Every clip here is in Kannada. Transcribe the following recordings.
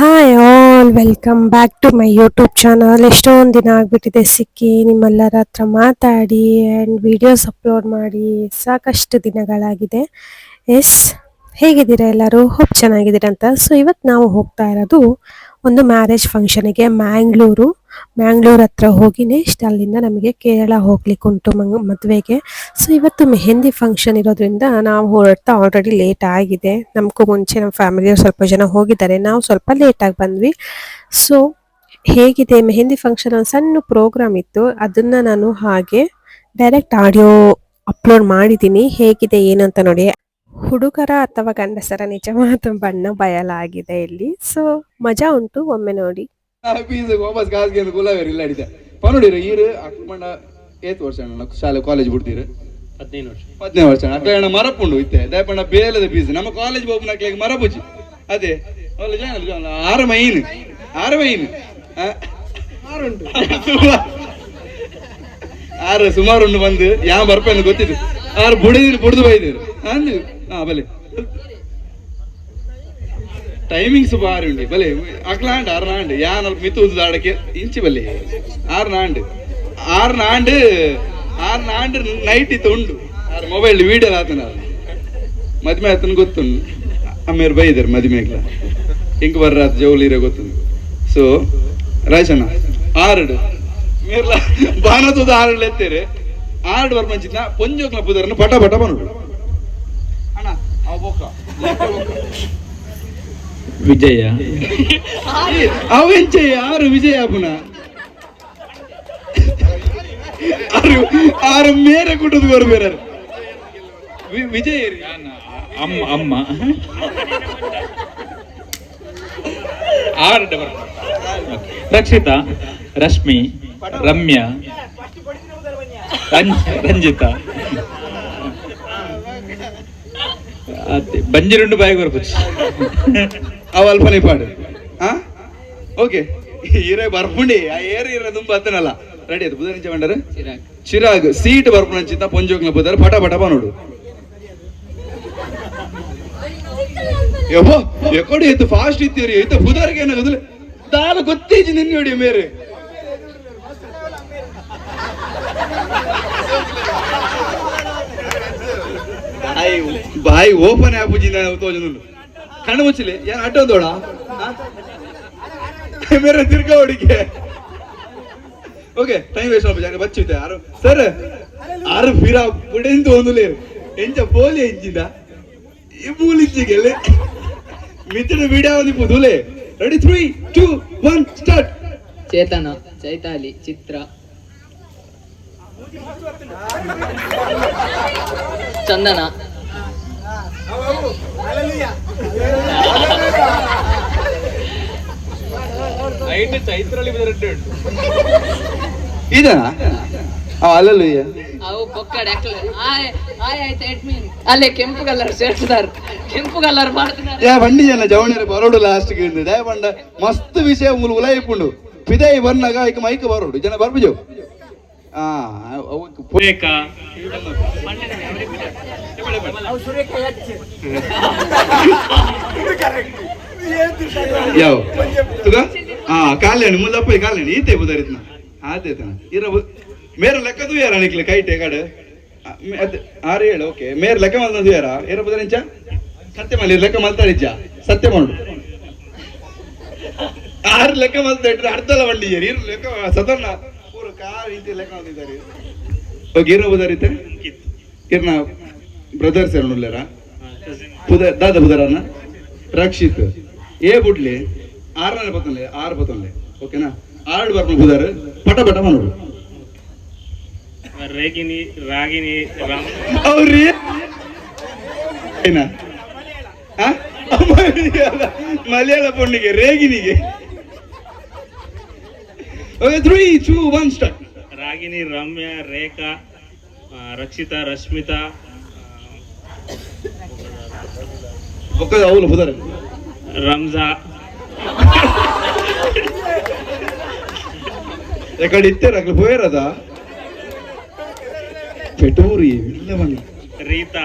Hi all welcome back to my YouTube channel ಎಷ್ಟೊಂದು ದಿನ ಆಗ್ಬಿಟ್ಟಿದೆ ಸಿಕ್ಕಿ, ನಿಮ್ಮೆಲ್ಲರ ಹತ್ರ ಮಾತಾಡಿ ಆ್ಯಂಡ್ ವಿಡಿಯೋಸ್ ಅಪ್ಲೋಡ್ ಮಾಡಿ. ಸಾಕಷ್ಟು ದಿನಗಳಾಗಿದೆ. ಎಸ್ ಹೇಗಿದ್ದೀರಾ ಎಲ್ಲರೂ? ಹೋಪ್ ಚೆನ್ನಾಗಿದ್ದೀರಾ ಅಂತ. ಸೊ ಇವತ್ತು ನಾವು ಹೋಗ್ತಾ ಇರೋದು ಒಂದು ಮ್ಯಾರೇಜ್ ಫಂಕ್ಷನಿಗೆ ಮ್ಯಾಂಗ್ಳೂರು ಮ್ಯಾಂಗ್ಳೂರ್ ಹತ್ರ ಹೋಗಿ ನೆಕ್ಸ್ಟ್ ಅಲ್ಲಿಂದ ನಮಗೆ ಕೇರಳ ಹೋಗ್ಲಿಕ್ಕೆ ಉಂಟು ಮಂಗ್ ಮದುವೆಗೆ. ಸೊ ಇವತ್ತು ಮೆಹಂದಿ ಫಂಕ್ಷನ್ ಇರೋದ್ರಿಂದ ನಾವು ಹೊರಡ್ತಾ ಆಲ್ರೆಡಿ ಲೇಟ್ ಆಗಿದೆ. ನಮಗೂ ಮುಂಚೆ ನಮ್ಮ ಫ್ಯಾಮಿಲಿಯವ್ರು ಸ್ವಲ್ಪ ಜನ ಹೋಗಿದ್ದಾರೆ. ನಾವು ಸ್ವಲ್ಪ ಲೇಟಾಗಿ ಬಂದ್ವಿ. ಸೊ ಹೇಗಿದೆ ಮೆಹಂದಿ ಫಂಕ್ಷನ್ ಒಂದು ಸಣ್ಣ ಪ್ರೋಗ್ರಾಮ್ ಇತ್ತು. ಅದನ್ನ ನಾನು ಹಾಗೆ ಡೈರೆಕ್ಟ್ ಆಡಿಯೋ ಅಪ್ಲೋಡ್ ಮಾಡಿದ್ದೀನಿ. ಹೇಗಿದೆ ಏನು ಅಂತ ನೋಡಿ. ಹುಡುಗರ ಅಥವಾ ಗಂಡಸರ ನಿಜವಾದ ಬಣ್ಣ ಬಯಲಾಗಿದೆ ಇಲ್ಲಿ. ಸೊ ಮಜಾ ಉಂಟು ಒಮ್ಮೆ ನೋಡಿ. ಫೀಸ್ ವಾಪಸ್ ಕಾಸ್ಗೆ ಕುಲವೇರಿ ಇಲ್ಲ ಹಿಡಿದೆ ಪನ್ನೋಡಿರು ಈರು ಅಕ್ಕಮಂಡ ಏತ್ ವರ್ಷ ಅಣ್ಣ ಶಾಲೆ ಕಾಲೇಜ್ ಬಿಡ್ತೀರಿ ಹದಿನೈದು ವರ್ಷ. ಹದಿನೈದು ವರ್ಷ ಅಕ್ಕ ಅಣ್ಣ ಮರಪುಂಡು ಇತ್ತೆ. ದಯಪಣ್ಣ ಬೇಲದ ಫೀಸ್ ನಮ್ಮ ಕಾಲೇಜ್ ಹೋಗ್ನ ಅಕ್ಲಿಗೆ ಮರಪುಜಿ ಅದೇ. ಅವಳು ಜಾನ ಜಾನ ಆರು ಮೈನ್ ಆರು ಮೈನ್ ಆರು ಸುಮಾರು ಉಂಡು ಬಂದು ಯಾವ ಬರ್ಪೇನು ಗೊತ್ತಿತ್ತು ಆರು ಬುಡಿದ್ರು ಬುಡ್ದು ಬೈದಿರು. ಅಂದು ಹಾ ಬಲೆ ಟೈಮಿಂಗ್ಸ್ ಬಾರಿ ಉಂಡಿ ಬಲೆ, ಅಕ್ಲಾಂಡ್ ಆರ್ ನಾಂಡ್ ಯಾನ್ ಮಿತು ಮಿತ್ತು ಉದ್ದು ಆಡಕ್ಕೆ ಇಂಚಿ ಬಲೆ. ಆರು ನಾಂಡ್ ಆರು ನಾಂಡ್ ಆರು ನಾಂಡ್ ನೈಟ್ ಇತ್ತು ಉಂಡು ಮೊಬೈಲ್ ವೀಡಿಯೋ ಆತನ. ಮದ್ಮೆ ಆತನ ಗೊತ್ತು ಅಮ್ಮೇರು ಬೈದರು ಮದ್ಮೆಗ್ಲ ಹಿಂಗ್ ಬರ್ರ ಜೌಲಿರ ಗೊತ್ತು ಸೊ ರಾಜಣ್ಣ, ಆರಡು. ಮೇರ್ಲ, ಬಾನತದ ಆರಡು ಎತ್ತೇರೆ. ಆರಡು ಬರ್ ಮಂಚಿನ ಪೊಂಜೋಕ್ಲ ಪುದರನ್ನು ಪಟ ಪಟ ಬಂದು ಅಣ್ಣ, ಅವ ಬೊಕ್ಕ ವಿಜಯ. ಅವೆಂಚೆ ಯಾರು ವಿಜಯ ಅಪುನ ಆರು ಆರು ಮೇರೆ ಕುಟುದು ಬರ್ಬೇರ ವಿಜಯ ಅಮ್ಮ ಅಮ್ಮ. ಆರು ಡಬಲ್ ರಕ್ಷಿತಾ ರಶ್ಮಿ ರಮ್ಯಾ ರಂಜ್- ರಂಜಿತಾ. ಬಂಜಿ ಬಂಜಿರುಂಡು ಬಾಯಿಗೆ ಬರ್ಬೋದು. ಅವ ಅಲ್ಪನೆ ಪಾಡು. ಹಾ ಓಕೆ ಹೀರೆ ಬರ್ಪುಂಡಿ ಆ ಏರಿ ಇರ ತುಂಬ ಅತ್ತನಲ್ಲ ರೆಡಿ ಅದು ಬುಧನಿಂಚ ಮಂಡರ ಚಿರಾಗ್. ಸೀಟ್ ಬರ್ಪುಣಂಚಿಂತ ಪೊಂಜೋಗ್ನ ಬುಧರ್ ಪಟ ಪಟ ನೋಡು. ಯಬ್ಬೋ ಎಕೊಡಿ ಇತ್ತು ಫಾಸ್ಟ್ ಇತ್ತೀರಿ ಇತ್ತು ಬುಧರ್ಗೆ ಏನಾಗುದಿಲ್ಲ ದಾಲ ಗೊತ್ತೀಜಿ ನಿನ್ನ ನೋಡಿ ಮೇರೆ. ಬಾಯಿ ಬಾಯಿ ಓಪನ್ ಆಪುಜಿಂದ ತೋಜನುಂಡು ಕಣ್ಣು ಮುಚ್ಚಲಿ? ಏನ್ ಒಂದೋಳ ಮೇರೆ ತಿರ್ಗ ಹುಡುಗಿ ಓಕೆ ಟೈಮ್ ವೇಸ್ಟ್ ಮಾಡ್ಬೇಕು ಜಾಗ ಬಚ್ಚಿತ್ತೆ ಯಾರು? ಸರ್ ಆರು ಫಿರಾ ಬುಡೆಂದು ಒಂದು ಲೇರು ಎಂಚ ಪೋಲಿ ಎಂಜಿಂದ ಈ ಮೂಲಿಚ್ಚಿಗೆಲೆ ಮಿತ್ರ ವಿಡಿಯೋ ಒಂದು ಪುದುಲೆ ready three two one start Chetana Chaitali Chitra. Chandana. ಚೈತ್ರಲ್ಲಿ ಇದ ಅಲ್ಲಲ್ಲ ಅವು ಪೊಕ್ಕಡೆ ಅಲ್ಲೇ ಕೆಂಪು ಕಲರ್ ಸೇರ್ಸಿದಾರ ಕೆಂಪು ಕಲರ್ ಮಾಡ್ತಿದ್ದಾರೆ. ಯಾ ಬಂಡಿ ಜನ ಜವಣಿರ ಬರೋಡು ಲಾಸ್ಟ್ಗೆ ದಯ ಬಂಡ ಮಸ್ತ್ ವಿಷಯ ಮುಲ್ ಉಲಾಯಿಪುಂಡು ಪಿದೈ ಬರ್ನಾಗ ಐಕ ಮೈಕ್ ಬರೋಡು. ಜನ ಬರ್ಬುಜು. ಯಾವ? ತುಗ ಹಾ ಕಾಲ್ಯಾಣಿ ಮುಲ್ಲಪ್ಪ ಕಾಲ್ಯಾಣಿ ಈತೆ ಬುದರಿತ್ನ ಆತೇತನ ಇರ ಬು- ಮೇರ ಲೆಕ್ಕದು ಯಾರ ನಿಕ್ಲೆ ಕೈಟೆ ಕಡ ಆರು ಹೇಳು ಓಕೆ. ಮೇರ ಲೆಕ್ಕ ಮಲ್ನದು ಯಾರ? ಏರ ಬುದರಿಂಚ ಸತ್ಯ ಮಲ್ಲಿ ಲೆಕ್ಕ ಮಲ್ತಾಡಿಜ್ಜ ಸತ್ಯ ಮಾಡು ಆರು ಲೆಕ್ಕ ಮಲ್ತಾ ಇಟ್ರೆ ಅರ್ಧಲ ಬಂಡಿ ಇರು ಲೆಕ್ಕ ಸದರ್ನ ಪೂರ ಕಾರ್ ರೀತಿ ಲೆಕ್ಕ ಮಲ್ತಿದ್ದಾರೆ ಓಕೆ ಇರ ಬುದರಿತೆ ಇರ್ನ ಬ್ರದರ್ಸ್ ಯಾರು ಪುದ ದಾದ ಬುದರನ್ನ ರಕ್ಷಿತ್. ಎ ಬುಡ್ಲಿ ಆರನೇ ಬತ್ತನ್ಲೆ ಆರು ಬತ್ತನ್ಲೆ ಓಕೆನಾ ಆರ್ಡ್ ಬರ್ನ ಬುದರ್ ಪಟ ಪಟ ಮನೋಡು ರೇಗಿನಿ ರಾಗಿನಿ ರಾಮ್. ಅವ್ರಿ? ಏನ? ಆ? ಮಲಯಾಳ ಪೊಣ್ಣಿಗೆ ರೇಗಿನಿಗೆ okay three two one start Ragini Ramya Rekha Rakshitha Rashmitha. ಅವಳು ಬುದರ್ ರಂಜಾ. ఎక్కడ ಇತ್ತೆ ರಗ್ಲು ಹೋಯರದ. ಪೆಟೂರಿ ಇಲ್ಲ ಬನ್ನಿ ರೀತಾ.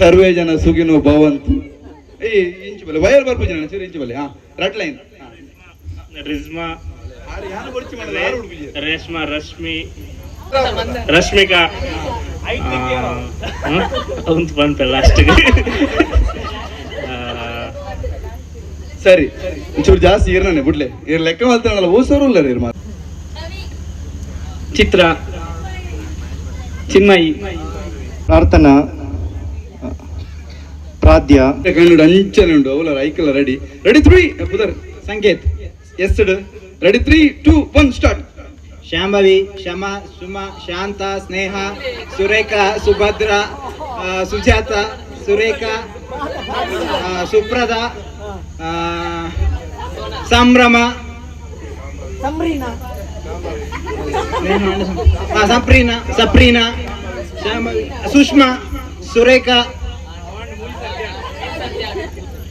ಸರ್ವೇ ಜನ ಸುಗಿನೋ ಭವಂತು. ಏ ಇಂಚು ಬಲೆ ವಯರ್ ಬರ್ಪುಜನ ಚೂರು ಇಂಚು ಬಲೆ ಹಾ ರಟ್ ಲೈನ್. ರಿಜ್ಮಾ. ರೇಷ್ಮಾ ರಶ್ಮಿ. ರಶ್ಮಿಕಾ. ಅವಂತ ಬಂತ ಲಾಸ್ಟ್ಗೆ ಸರಿ ಒಂಚೂರು ಜಾಸ್ತಿ ಇರ್ನೇ ಬಿಡ್ಲೆ. ಇರ್ ಲೆಕ್ಕ ಮಾತಾಡಲ್ಲ ಓಸೋರು ಇಲ್ಲ ರೀ ಮಾತು ಚಿತ್ರ. ಚಿನ್ಮಯಿ. ಪ್ರಾರ್ಥನಾ. ಪ್ರಾದ್ಯ ಕನ್ನಡ ಅಂಚನೆ ಉಂಡು ಅವಲ ಐಕಲ್ಲ ರೆಡಿ ರೆಡಿ ತ್ರೀ ಪುದರ್ Sanket. Yes ready three two one start Shambhavi Shama Suma Shanta ಸ್ನೇಹ ಸುರೇಖ ಸುಭದ್ರ ಸುಜಾತ ಸುರೇಖ ಸುಪ್ರದ ಸಂಭ್ರಮ. ಸಂಪ್ರೀನ ಸಂಪ್ರೀನಾ ಶಾಂಭವಿ ಸುಷ್ಮಾ ಸುರೇಖ.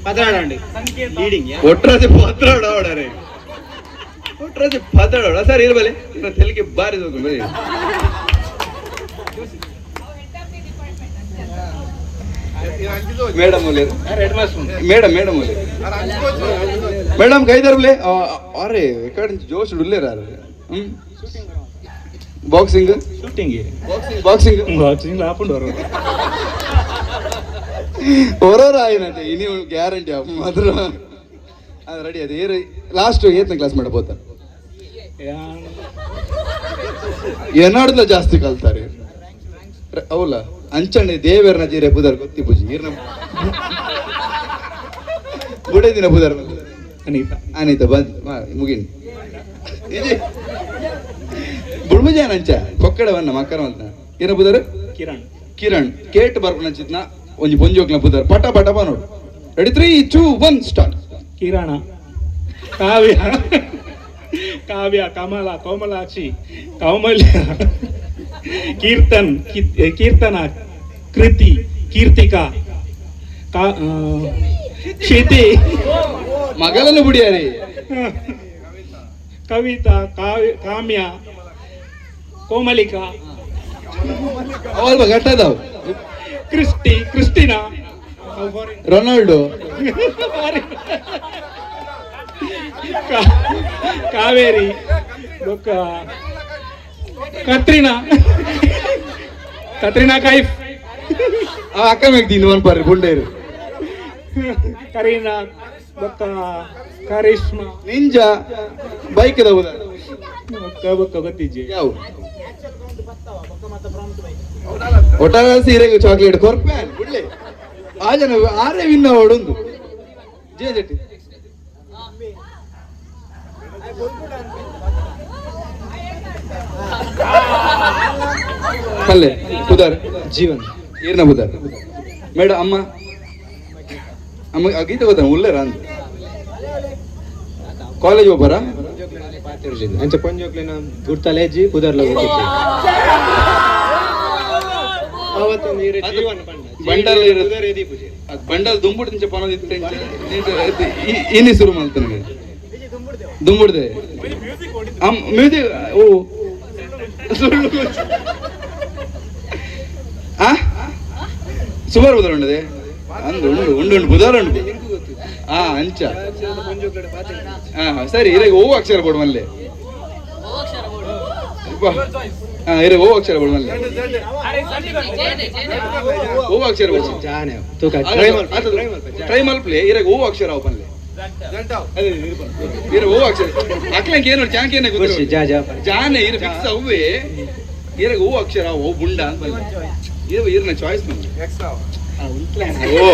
ಪದ್ರಾಡಂಡಿ ಲೀಡಿಂಗ್ ಒಟ್ರಾಜೆ ಪತ್ರಾಡ ಆಡಾರೆ ಒಟ್ರಾಜೆ ಪತ್ರಾಡ ಸರ್ ಇರ್ಬಲೆ ಇವ್ರ ತೆಲಿಗೆ ಬಾರಿ ಹೋಗು madam madam madam madam madam ಕೈದಾರ್ಲೆ ಅರೆ ಎಕಡೆ ಜೋಶ್ ಉಳ್ಳೇರ ಹ್ಮ್? ಬಾಕ್ಸಿಂಗ್ ಶೂಟಿಂಗ್ ಬಾಕ್ಸಿಂಗ್ ಬಾಕ್ಸಿಂಗ್ ಹಾಕೊಂಡು ಹೊರೋರ ಆಯ್ನಂತೆ. ನೀವು ಗ್ಯಾರಂಟಿ ಮಾತ್ರ. ಅದು ರೆಡಿ ಅದೇ ಲಾಸ್ಟ್ ಏತನ ಕ್ಲಾಸ್ ಮಾಡಬೋದ ಏನಾಡ್ದ ಜಾಸ್ತಿ ಕಲ್ತಾರೆ? ಅವಲ್ಲ ಅಂಚಣೆ ದೇವರನ ಜೀರೆ ಬುದರ್ ಗೊತ್ತಿ ಪೂಜಿ ಇರ್ನ ಬುಡೇ ದಿನ ಬುಧರ್ ಅನಿತಾ. ಆನೈತ ಬಂದ್ ಮುಗಿನ್. ಇಜಿ ಬುಡ್ಮುಜಾನ ಅಂಚ? ಕೊಕ್ಕಡವನ್ನ ಮಕ್ಕರವಂತ ಏನ ಬುದರ್ ಕಿರಣ್. ಕಿರಣ್. ಕೇಟ್ ಬರ್ಪನ ಚಿತ್ನ ಒಂಜಿ ಹೋಗ್ಲ ಬುದರ್ ಪಟ ಪಟ ಬಾ ನೋಡು. Ready three two one start Kirana. Kavya. Kavya Kamala Komalakshi Kaumalya Keertan Keertana Kruti Keertika Kshiti. ಮಗಳನ್ನು ಬಿಡಿಯಾರಿ. ಕವಿತಾ ಕಾವ್ಯ ಕಾಮ್ಯ ಕೋಮಲಿಕಾ. ಗಟ್ಟದವ್ ಕ್ರಿಸ್ಟಿ ಕ್ರಿಸ್ಟಿನಾ ರೊನಾಲ್ಡೋ. ಕಾವೇರಿ ಬೊಕ್ಕ ಕತ್ರಿನಾ. ಕತ್ರಿನಾ ಕೈಫ್. ಆ ಅಕ್ಕ ಮೆಗ್ದೀನಿ ಒಂದು ಬರ್ರಿ ಕರೀನಾ ಬೊಕ್ಕ ಕರಿಷ್ಮಾ. ನಿಂಜ ಬೈಕ್ ಬುದ ಬೊಕ್ಕ ಬೊಕ್ಕ ಗೊತ್ತಿಜ್ಜಿ. ಯಾವ? ಒಟ್ಟಾರ ಸೀರೆಗೆ ಚಾಕ್ಲೇಟ್ ಕೊರ್ಪ್ಯಾನ್ ಬಿಡ್ಲೆ ಆ ಜನ ಆರೇ ವಿನ್ನ ಓಡೊಂದು ಜೇ ಜಟ್ಟಿ ಪಲ್ಲೆ. ಉದಾರ್. ಜೀವನ್. ಏರ್ನ ಉದರ್. ಮೇಡ ಅಮ್ಮ. ಅಮ್ಮ ಅಗೀತ ಗೀತೆ ಗೊತ್ತ? ಉಲ್ಲೇರ ಅಂತ. ಕಾಲೇಜ್ ಒಬ್ಬರ ಅಂಚ ಪೊಂಜೋಕ್ಲಿನ ಗುರ್ತಲೇಜಿ ಕುದರ್ಲ ಬಂಡಲ್ ಬಂಡಲ್ ದುಂಬುಡ್ ತಿಂಚ ಪನೋದಿತ್ತು ಇನಿ ಶುರು ಮಾಡ್ತಾನೆ ದುಂಬುಡ್ದೆ. ಮ್ಯೂಸಿಕ್ ಓ. ಸುಳ್ಳು ಸುಮಾರು ಬುಧವಾರ ಉಂಡದೆ ಅಂದು ಉಂಡು ಉಂಡು ಉಂಡು ಬುಧವಾರ ಉಂಡು ಹಾ ಅಂಚ. ಹಾ ಸರಿ ಇರಗೆ ಓ ಅಕ್ಷರ ಕೊಡು ಮಲ್ಲೆ. ಹಾ ಇರಗೆ ಓ ಅಕ್ಷರ ಬೋರ್ಡ್ ಮಲ್ಲೆ. ಓ ಅಕ್ಷರ ತೂಕ ಟ್ರೈ ಮಲ್ಪ್ಲೆ ಇರಗೆ ಓ ಅಕ್ಷರ ಅವು ಮಲ್ಲೆ. ಇರ ಓ ಅಕ್ಷರ. ಅಕ್ಲಂಗೆ ಏನು ಚಾಂಕ್ ಜಾ ಜಾ. ಜಾನೆ ಇರ ಫಿಕ್ಸ್ ಅವೇ ಇರಗ ಓ ಅಕ್ಷರ ಓ ಬುಂಡ ಅಂತ ಇರ ಚಾಯ್ಸ್ ಓ.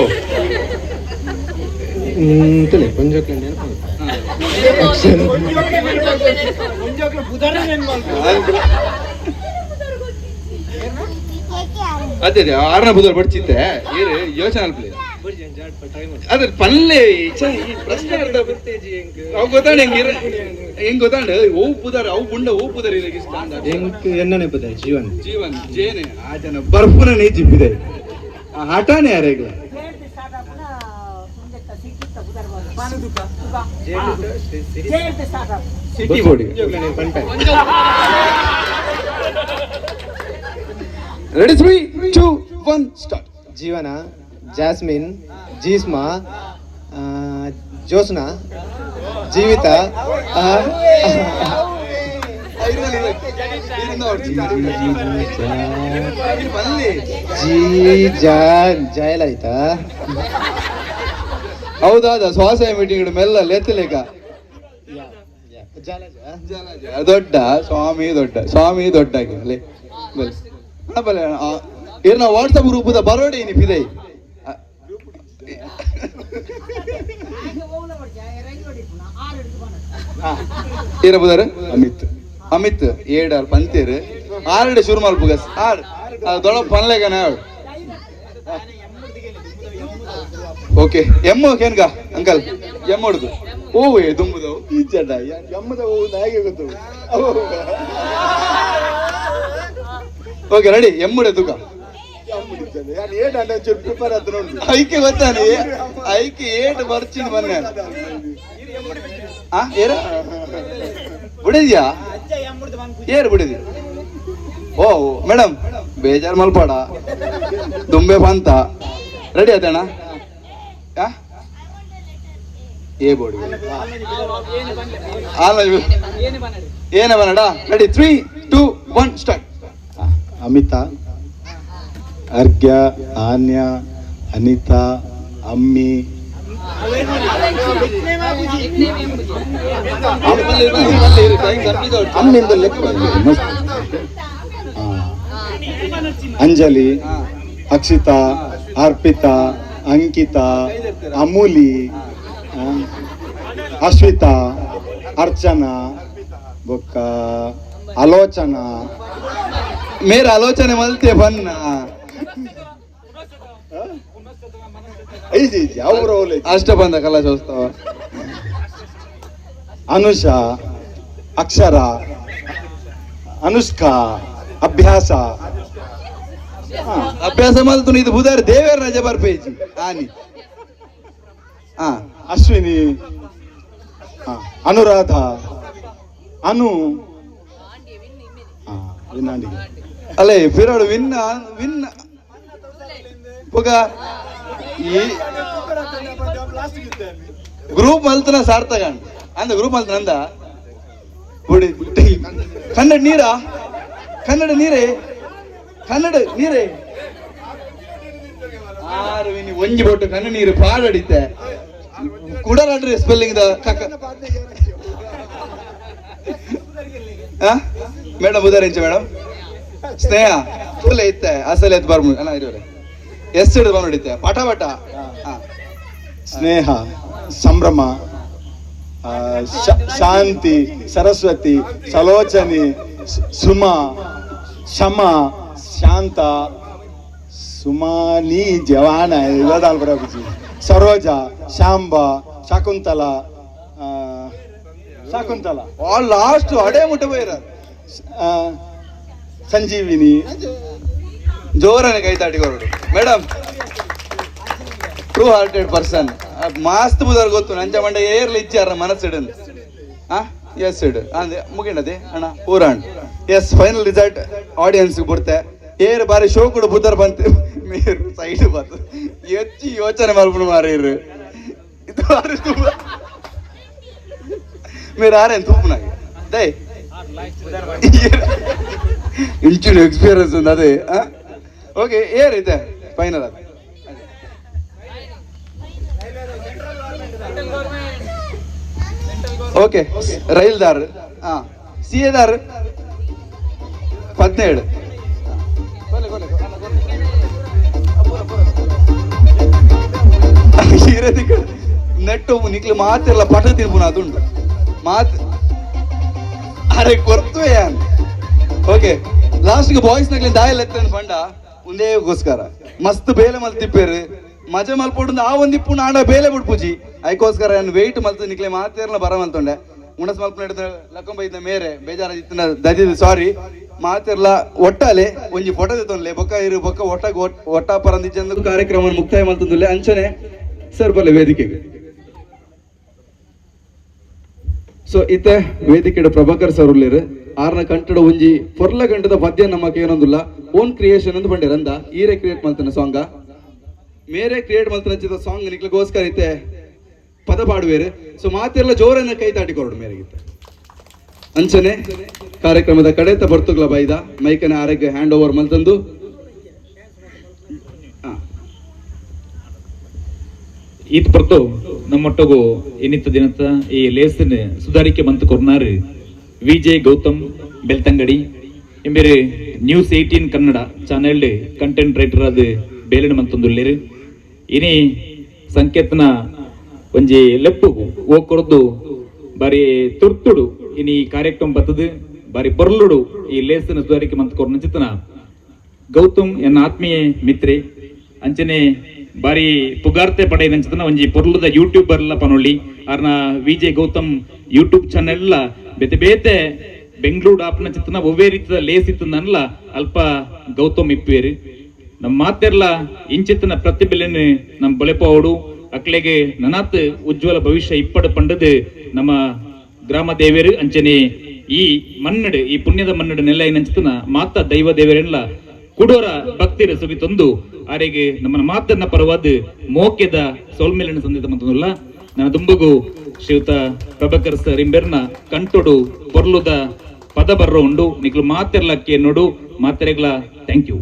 ಅದೇ ಅದೇ ಆರನ ಬುಧವಾರ ಬಡ್ಚಿತ್ತೆ ಏರು ಯೋಚನೆ ಅಲ್ಪ್ಲೆ. ಅದ್ರ ಪಲ್ಲೆ ಪ್ರಶ್ನೆ ಅರ್ಧ ಅವು ಗೊತ್ತಾಂಡ ಹೆಂಗ್ ಇರ ಹೆಂಗ್ ಗೊತ್ತಾಂಡ ಓ ಪುದಾರ ಅವು ಗುಂಡ ಓ ಪುದಾರ ಇಷ್ಟ ಎನ್ನನೆ ಪದ ಜೀವನ್. ಜೀವನ್ ಜೇನೆ. ಆ ಜನ ಬರ್ಪುನೇ ಜಿಪ್ಪಿದೆ ಆ ಹಠಾನೆ ಯಾರೇಗ ಸಿಟಿ body ready three two one start Jeevana. Jasmine Jeesma Josna Jeevitha ji Jayalalitha. ಹೌದಾದ ಸ್ವಾಸಯ ಮೀಟಿಂಗ್ ಮೆಲ್ಲ ಲೆತ್ತಲೇಕ ದೊಡ್ಡ ಸ್ವಾಮಿ ದೊಡ್ಡ ಸ್ವಾಮಿ ದೊಡ್ಡ ಬಲೆ ಏನ ವಾಟ್ಸಪ್ ರೂಪದ ಬರೋಡೆ ಇನಿ ಫಿದೈ ಏನ ಬುದಾರ ಅಮಿತ್. ಅಮಿತ್, ಏಡಾರ್, ಪಂತೀರ್. ಆರಡೆ ಶುರು ಪುಗಸ್. ಆರ್ ದೊಡ್ಡ ಪನ್ಲೆಗನ ಓಕೆ, ಎಮ್ಮು ಏನ್ಗ ಅಂಕಲ್? ಎಮ್ಮ ಹೊಡೆದು. ಏ ದುಂಬುದವು. ಜಡ ಎಮ್ಮದ ಹೂವು ಹೇಗೆ ಗೊತ್ತು? Okay, ready. ಎಮ್ಮುಡೆ ತುಕ. ಐಕೆ ಗೊತ್ತಾನೆ ಐಕೆ ಏಟ್ ಬರ್ತೀನಿ ಮೊನ್ನೆ. ಏರ? ಬಿಡಿದ್ಯಾ? ಏರು ಬಿಡಿದಿ ಓ ಮೇಡಮ್ ಬೇಜಾರ್ ಮಲ್ಪಾಡ. ದುಂಬೆ ಬಂತ ರೆಡಿ ಆತಣ್ಣ ಆ? ಏ ಬೋಡಿ ಏನ ಬನ್ನಡ ready three two one start Amita. Arghya Anya Anita ಅಮ್ಮಿ ಅಮ್ಮಿಂದ ಲೆಕ್ಕ ಇದೆ, ಮಸ್ತ್. ಹಾ. ಅಂಜಲಿ ಅಕ್ಷಿತಾ ಅರ್ಪಿತಾ ಅಂಕಿತಾ ಅಮೂಲಿ ಆ, ಅಶ್ವಿತಾ ಅರ್ಚನಾ ಬೊಕ್ಕ ಅಲೋಚನಾ ಮೇರ ಆಲೋಚನೆ ಮಲ್ತೆ ಬನ್ನ ಯಾವ ರೋಲ್ ಐತಿ ಅಷ್ಟ ಬಂದ ಕಲಾಶೋತ್ಸವ ಅನುಷಾ ಅಕ್ಷರ ಅನುಷ್ಕಾ ಅಭ್ಯಾಸ ಹಾ. ಅಭ್ಯಾಸ ಮಲ್ತು ಇದು ಬುಧಾರ ದೇವೇರ ರಜೆ ಬರ್ಪೇಜಿ ಆನಿ ಹಾ ಅಶ್ವಿನಿ ಹಾ. ಅನುರಾಧ ಅನು ಹಾ, ವಿನ್ನಾಂಡಿಗೆ. ಅಲ್ಲೇ ಫಿರೋಡು ವಿನ್ ವಿನ್ ಪುಗ ಈ ಗ್ರೂಪ್ ಮಲ್ತನ ಸಾರ್ಥಕ ಅಂದ ಗ್ರೂಪ್ ಮಲ್ತನ ಅಂದ? ಬಿಡಿ ಕನ್ನಡ ನೀರಾ? ಕನ್ನಡ ನೀರೇ? ಕನ್ನಡ ನೀರೇ? ಆರು ಒಂಜಿ ಬೊಟ್ಟು ಕನ್ನಡ ನೀರು ಪಾಡಡಿತೆ ಕುಡಲಾಡ್ರಿ ಸ್ಪೆಲ್ಲಿಂಗ್ ಮೇಡಮ್ ಉದಾರಿಂಚ ಮೇಡಮ್ ಸ್ನೇಹ ಫುಲ್ ಐತೆ ಅಸಲ್ ಎತ್ ಬರ್ಮು ಅಣ್ಣ ಇರೋರೆ ಎಷ್ಟು ಹಿಡಿದು ಬಂದು ಹಿಡಿತೆ ಪಟ ಪಟ ಸ್ನೇಹ ಸಂಭ್ರಮ ಶಾಂತಿ ಸರಸ್ವತಿ ಸಲೋಚನಿ ಸುಮ ಶಮ ಶಾಂತ ಸುಮಾನಿ ಜವಾನ ಬರೋಬಿಜಿ ಸರೋಜ ಶಾಂಬ ಶಾಕುಂತಲ ಶಾಕುಂತಲ. ಲಾಸ್ಟ್ ಅಡೆ ಮುಟ್ಟ ಸಂಜೀವಿನಿ ಜೋರನೆ ಕೈ ತಾಟಿ ಕೊರಡು ಮೇಡಮ್ ಟ್ರೂ ಹಾರ್ಟೆಡ್ ಪರ್ಸನ್ ಮಾಸ್ತ್ ಬುದಾರ್ ಗೊತ್ತು ನಂಜ ಮಂಡ ಏರ್ಲಿ ಇಚ್ಚಾರ ಮನಸ್ಸಿಡನ್ ಆ ಎಸ್ ಇಡು ಅಂದೆ ಮುಗಿಂಡದೆ ಅಣ್ಣ ಪೂರಾಣ್ S final result audience ಬಿಡ್ತೆ air ಬಾರಿ ಶೋ ಕೂಡ ಬುದ್ಧರ್ ಬಂತು ಮೇರ್ ಸೈಡ್ ಬಂತು ಹೆಚ್ಚಿ ಯೋಚನೆ ಮಾಡ್ಬಿಡು ಮಾರೀರು ಇದು ಬಾರಿ ತುಂಬ మీరు ఆరేం తూపు నాకు దే ఇంచుడు ఎక్స్పీరియన్స్ ఉంది అదే ಓಕೆ ಏರಿದೆ ಫೈನಲ್ ಅದು ಓಕೆ ರೈಲ್ದಾರ್ ಹಾ ಸಿ ಎದಾರ್ ಹದಿನೇಳು ಇರೋದಕ್ಕೆ ನೆಟ್ಟು ನಿಕ್ಲು ಮಾತಿರಲ್ಲ ಪಟ ತಿನ್ಪುನ ಅದುಂಡು ಮಾತು ಕೊರ್ತುವೆ ಯಾನ್. ಓಕೆ ಲಾಸ್ಟ್ಗೆ ಬಾಯ್ಸ್ ನಗ್ಲಿಂದ ದಾಯಲ್ ಎತ್ತಂದು ಬಂಡ ಉಂದೇಗೋಸ್ಕರ ಮಸ್ತ್ ಬೇಲೆ ಮಲ್ ಮಜೆ ಮಲ್ಪೊಂಡು ಆ ಒಂದ್ ಇಪ್ಪು ನಾಡ ಬೇಲೆ ಬಿಡ್ಪುಜಿ ಐಕೋಸ್ಕರ ನಾನು ವೆಯ್ಟ್ ಮಲ್ತು ನಿಕ್ಲೆ ಮಾತೇರ್ಲ ಬರ ಮಲ್ತೊಂಡೆ. ಉಣಸ್ ಮಲ್ಪ ನಡೆದ ಲಕ್ಕಂಬ ಇದ್ದ ಮೇರೆ ಬೇಜಾರ ಇತ್ತಿನ ದದಿದ್ ಸಾರಿ ಮಾತಿರ್ಲ ಒಟ್ಟಾಲೆ, ಒಂಜಿ ಫೋಟೋ ತೆತ್ತೊನ್ಲೆ ಬೊಕ್ಕ ಇರು, ಬೊಕ್ಕ ಒಟ್ಟ ಪರಂದಿಜ್ಜಂದು ಕಾರ್ಯಕ್ರಮ ಮುಕ್ತಾಯ ಮಲ್ತಂದುಲ್ಲೆ. ಅಂಚನೆ ಸರ್ ವೇದಿಕೆಗೆ. ಸೊ ಇತ್ತೆ ವೇದಿಕೆಡ ಪ್ರಭಾಕರ್ ಸರ್ ಉಳ್ಳೇರು. ಆರ್ನ ಕಂಟಡ ಒಂಜಿ ಪೊರ್ಲ ಗಂಟದ ಪದ್ಯ ನಮ್ಮ ಏನೊಂದುಲ್ಲ. ಓನ್ ಕ್ರಿಯೇಷನ್ ಅಂತ ಬಂಡೆ ರಂದ ಈರೆ ಕ್ರಿಯೇಟ್ ಮಾಡ್ತಾನೆ ಸಾಂಗ ಮೇರೆ ಕ್ರಿಯೇಟ್ ಮಲ್ತನಂಚಿದ ಸಾಂಗ್ ನಿಕ್ಲಗೋಸ್ಕರ ಇತ್ತೆ. ಪದ ಪಾಡುವೇರು. ಸೊ ಮಾತೆಲ್ಲ ಜೋರನ್ನ ಕೈ ತಾಟಿಕೊರಡು ಮೇರೆಗಿತ್ತೆ. ಅಂಚನೆ ಕಾರ್ಯಕ್ರಮದ ಕಡೆತ ಬರ್ತುಗ್ಲ ಬೈದ. ಮೈಕನ ಆರೋಗ್ಯ ಹ್ಯಾಂಡ್ ಓವರ್ ಮಲ್ತಂದು ಈತ್ ಪರ್ತು ನಮ್ಮೊಟ್ಟಗು ಇನ್ನಿತ್ತ ದಿನತ್ತ ಈ ಲೇಸಿನ ಸುಧಾರಿಕೆ ಬಂತು ಕೊರ್ನಾರು. Vijay Gautham Belthangady ಎಂಬೇರೆ news eighteen Kannada channel content writer ಅದು ಬೇಲಿನ ಮಂತೊಂದುಲ್ಲೇರು ಇನಿ ಸಂಕೇತನ ಒಂಜಿ ಲೆಪ್ಪು ಓ ಕೊರ್ದು ಬಾರಿ ತುರ್ತುಡು ಇನಿ ಕಾರ್ಯಕ್ರಮ ಬತ್ತದು ಬಾರಿ ಪೊರ್ಲುಡು ಈ ಲೇಸನ ಸುಧಾರಿಕೆ ಮಂತ್ ಕೊರ್ನ ಗೌತಮ್ ಎನ್ನ ಆತ್ಮೀಯ ಮಿತ್ರೆ, ಅಂಚನೆ ಬಾರಿ ಪುಗಾರ್ತೆ ಪಡೆಯದಂಚತನ ಒಂಜಿ ಪೊರ್ಲುದ ಯೂಟ್ಯೂಬರ್ಲ ಪನೊಳ್ಳಿ. ಅರ್ನ ವಿಜೆ ಗೌತಮ್ ಯೂಟ್ಯೂಬ್ ಚಾನೆಲ್ ಬೇತೆ ಬೇತೆ ಬೆಂಗಳೂರು ಆಪ್ನ ಚಿತ್ತನ ಒವ್ವೇ ರೀತಿಯ ಲೇಸ್ ಇತ್ತಂದನ್ಲ ಅಲ್ಪ ಗೌತಮ್ ಇಪ್ಪೇರಿ ನಮ್ಮ ಮಾತೆರ್ಲ ಇಂಚಿತ್ತನ ಪ್ರತಿಭೆಲೆನ್ ನಮ್ಮ ಬೊಳೆಪೋಡು ಅಕ್ಲೆಗೆ ನನಾತ್ ಉಜ್ವಲ ಭವಿಷ್ಯ ಇಪ್ಪಡು ಪಂಡದು ನಮ್ಮ ಗ್ರಾಮ ದೇವೇರು ಅಂಚನೆ ಈ ಮನ್ನಡು, ಈ ಪುಣ್ಯದ ಮನ್ನಡು ನೆಲ ಏನಂಚಿತನ ಮಾತ ದೈವ ದೇವರೆಲ್ಲ ಕುಡೋರ ಭಕ್ತಿ ರಸವಿ ತಂದು ಆರೆಗೆ ನಮ್ಮನ ಮಾತನ್ನ ಪರವಾದ ಮೋಕ್ಯದ ಸೋಲ್ಮೇಲನ ಸಂದೇಶ ಮಂತಲ್ಲ ನನ್ನ ದುಂಬುಗು ಶ್ರೀಯುತ ಪ್ರಭಾಕರ್ ಸರ್ ಇಂಬೆರ್ನ ಕಂಟೊಡು ಪೊರ್ಲುದ ಪದ ಬರ್ರ ಉಂಡು ನಿಕ್ಲು ಮಾತೆರ್ಲಕ್ಕೆ ನೋಡು, ಮಾತೆರೆಗ್ಲ ಥ್ಯಾಂಕ್ ಯು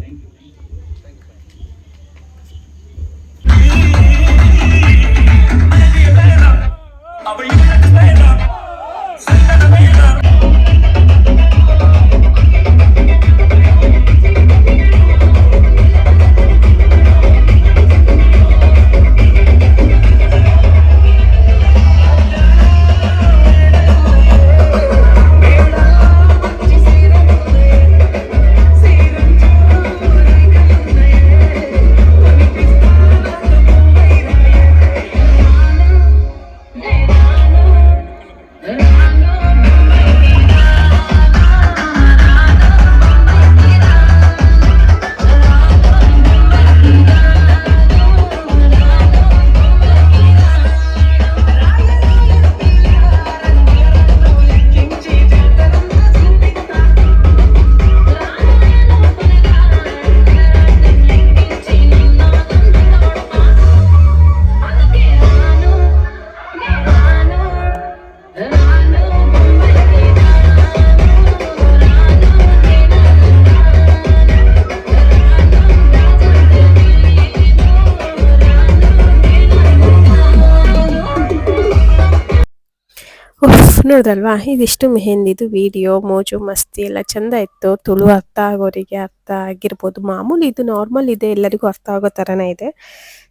ಉಫ್ ನೋಡ್ದಲ್ವಾ ಇದಿಷ್ಟು ಮೆಹಂದಿದು ವಿಡಿಯೋ ಮೋಜು, ಮಸ್ತಿ ಎಲ್ಲ ಚಂದ ಇತ್ತು. ತುಳು ಅರ್ಥ ಆಗೋರಿಗೆ ಅರ್ಥ ಆಗಿರ್ಬೋದು. ಮಾಮೂಲಿ ಇದು ನಾರ್ಮಲ್ ಇದೆ, ಎಲ್ಲರಿಗೂ ಅರ್ಥ ಆಗೋ ಥರನೇ ಇದೆ.